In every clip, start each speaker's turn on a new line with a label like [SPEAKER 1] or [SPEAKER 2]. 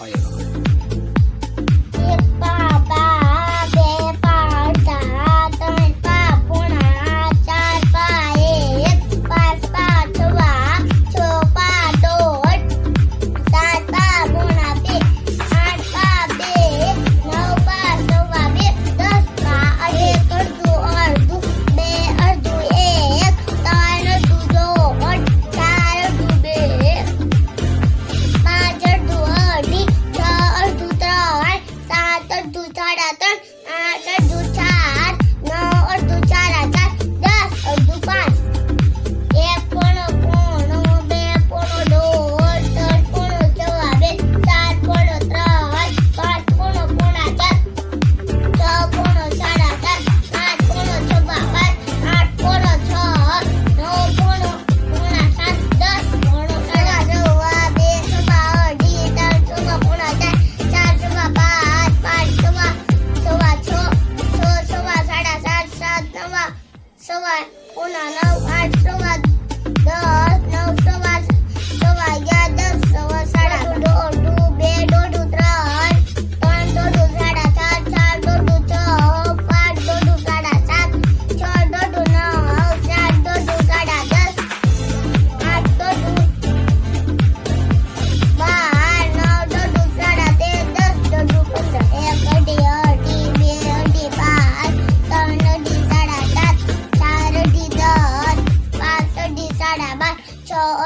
[SPEAKER 1] ayıralım. now i show trobat dos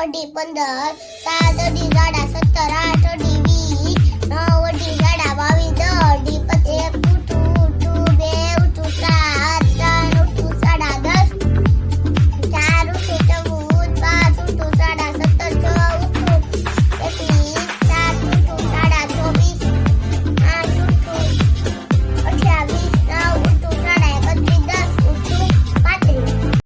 [SPEAKER 1] અઢી પંદર સાત અઢી સાડા સત્તર આઠ